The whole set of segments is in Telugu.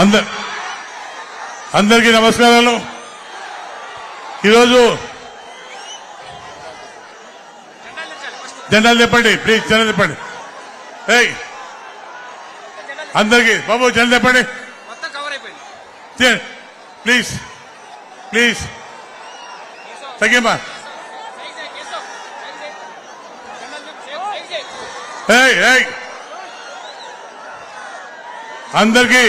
అంద అందరికీ నమస్కారాలు. ఈరోజు జెండాలు చెప్పండి ప్లీజ్ జెండా చెప్పండి ఏయ్ అందరికీ బాబు జెండా చెప్పండి ప్లీజ్ ప్లీజ్ తగ్గమ్మా. ఏయ్ ఏయ్. అందరికీ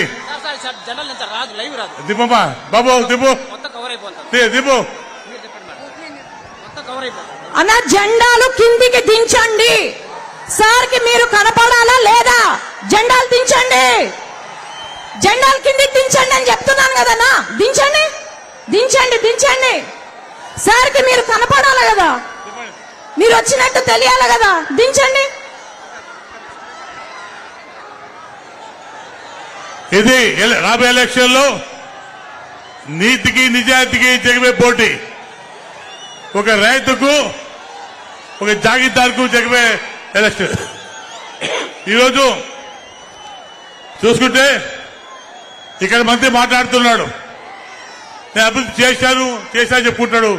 సార్, సార్, సార్, జెండాలు ఎంత రాదు లైవ్ రాదు. దిబ్బమ్మా బాబు దిబ్బు మొత్తం కవర్ అయిపోతుంది. ది- దిబ్బు మీరు చెప్పండి మేడం. మొత్తం కవర్ అయిపోతుంది. అన్న జెండాలు కిందికి దించండి. సార్కి మీరు కనపడాలా లేదా? జెండాలు దించండి. జెండాలు కిందికి దించండి అని చెప్తున్నాను కదన్నా దించండి. దించండి దించండి. సార్కి మీరు కనపడాలి కదా? మీరు వచ్చినట్టు తెలియాలి కదా? దించండి. ఇది రాబోయే ఎలక్షన్లో నీతికి నిజాయితీకి జగమే పోటీ. ఒక రైతుకు ఒక జాగీదారుకు జగమే ఎలక్షన్. ఈరోజు చూసుకుంటే ఇక్కడ మంత్రి మాట్లాడుతున్నాడు. నేను అభివృద్ధి చేశాను చేశాను చెప్పుకుంటాడు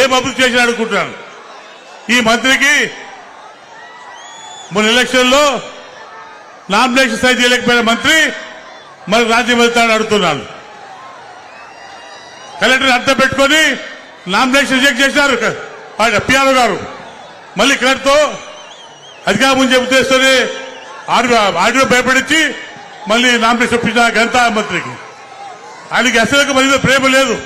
ఏం అభివృద్ధి చేశాను అనుకుంటున్నాను. ఈ మంత్రికి మొన్న ఎలక్షన్లో నామినేషన్ సైజ్ చేయలేకపోయిన మంత్రి మరి రాజ్యం వెళ్తాడని అడుగుతున్నాను. కలెక్టర్ అర్థం పెట్టుకొని నామినేషన్ రిజెక్ట్ చేశారు. పిఆర్ఓ గారు. మళ్ళీ కలెక్టర్తో అధికారం ముందు చెబుతేస్తూనే ఆడియో ఆడియో భయపడించి మళ్ళీ నామినేషన్ ఒప్పించిన గంతా మంత్రికి. ఆయనకి అసలు మన ప్రేమ లేదు.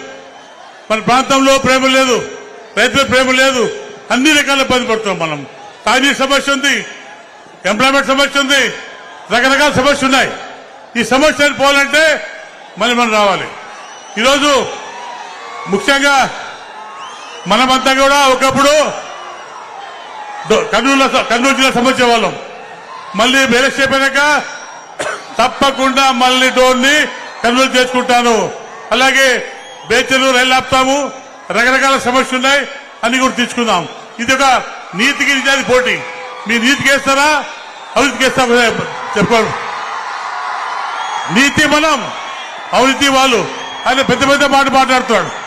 మన ప్రాంతంలో ప్రేమ లేదు. రైతుల ప్రేమ లేదు. అన్ని రకాల ఇబ్బంది పడుతున్నాం మనం. తాజీ సమస్య ఉంది. ఎంప్లాయ్మెంట్ సమస్య ఉంది. రకరకాల సమస్యలు ఉన్నాయి. ఈ సమస్యను పోవాలంటే మళ్ళీ మనం రావాలి. ఈరోజు ముఖ్యంగా మనమంతా కూడా ఒకప్పుడు కర్నూలు కర్నూలు జిల్లా సమస్య వాళ్ళం. మళ్ళీ బెలెక్స్ అయిపోయాక తప్పకుండా మళ్ళీ డోర్ని కర్నూలు చేసుకుంటాను. అలాగే బేచలు రైలు ఆపుతాము. రకరకాల సమస్యలు ఉన్నాయి. అన్ని కూడా తీసుకుందాం. ఇది ఒక నీతికి నిజానికి పోటీ. మీ నీతికి వేస్తారా? అభివృద్ధికి వేస్తారా చెప్పుకోరు నీతి మనం అవినీతి వాళ్ళు ఆయన పెద్ద పెద్ద మాట మాట్లాడుతున్నాడు.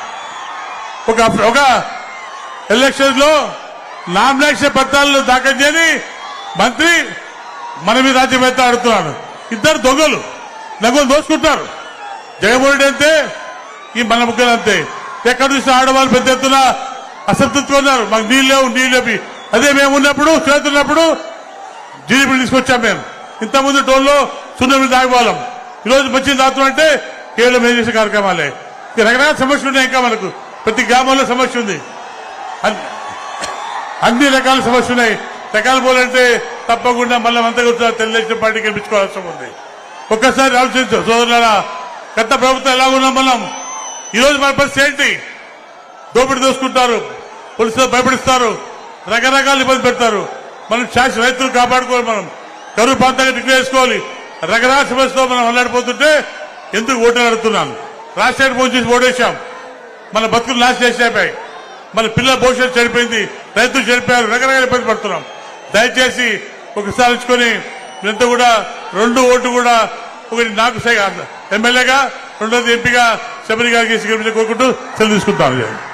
ఒక ఒక ఎలక్షన్లో నామినేషన్ పత్రాలను దాఖలు చేయని మంత్రి మన మీద రాజ్యం ఆడుతున్నాడు. ఇద్దరు దొంగలు నగలు దోచుకుంటారు జగన్మోహన్ అంతే ఈ మన ముగ్గురు అంతే. ఎక్కడ చూసిన ఆడవాళ్ళు పెద్ద ఎత్తున అసంతృప్తిగా ఉన్నారు. మాకు నీళ్ళు లేవు నీళ్ళు లేవి. అదే మేము ఉన్నప్పుడు చేతున్నప్పుడు జీడీపీ తీసుకొచ్చాం మేము. ఇంతకుముందు టోల్లో సున్నమి తాగేవాళ్ళం ఈరోజు మంచి దాతం అంటే కేవలం ఏం చేసే కార్యక్రమాలే. రకరకాల సమస్యలు ఉన్నాయి ఇంకా మనకు. ప్రతి గ్రామంలో సమస్య ఉంది. అన్ని- అన్ని రకాల సమస్యలు ఉన్నాయి. రకాలు పోలంటే తప్పకుండా మళ్ళీ అంతా కూడా తెలుగుదేశం పార్టీ గెలిపించుకోవాల్సి ఉంది. ఒక్కసారి ఆలోచించు సోదరులారా గత ప్రభుత్వం ఎలా ఉన్నాం మనం. ఈరోజు మన పరిస్థితి ఏంటి? దోపిడీ దోసుకుంటారు. పోలీసులు భయపడిస్తారు. రకరకాల ఇబ్బంది పెడతారు. మనం శాస్త్ర రైతులు కాపాడుకోవాలి మనం. కరువు ప్రాంతంగా డిక్లేర్ చేసుకోవాలి. రకరాశి బస్సులో మనం అల్లాడిపోతుంటే ఎందుకు ఓటు అడుగుతున్నాను? రాష్ట్రానికి ఫోన్ చేసి ఓటేశాం. మన బతుకులు నాశనం చేసేపాయి మన పిల్లల భవిష్యత్తు చెడిపోయింది. రైతులు చెడిపోయారు. రకరకాల ఇబ్బంది పడుతున్నాం. దయచేసి ఒకసారి ఉంచుకొని మీరంతా కూడా రెండు ఓటు కూడా ఒకటి నాకు ఎమ్మెల్యేగా రెండోది ఎంపీగా శబరి గారికి కోరుకుంటూ సెలవు తీసుకుంటాను.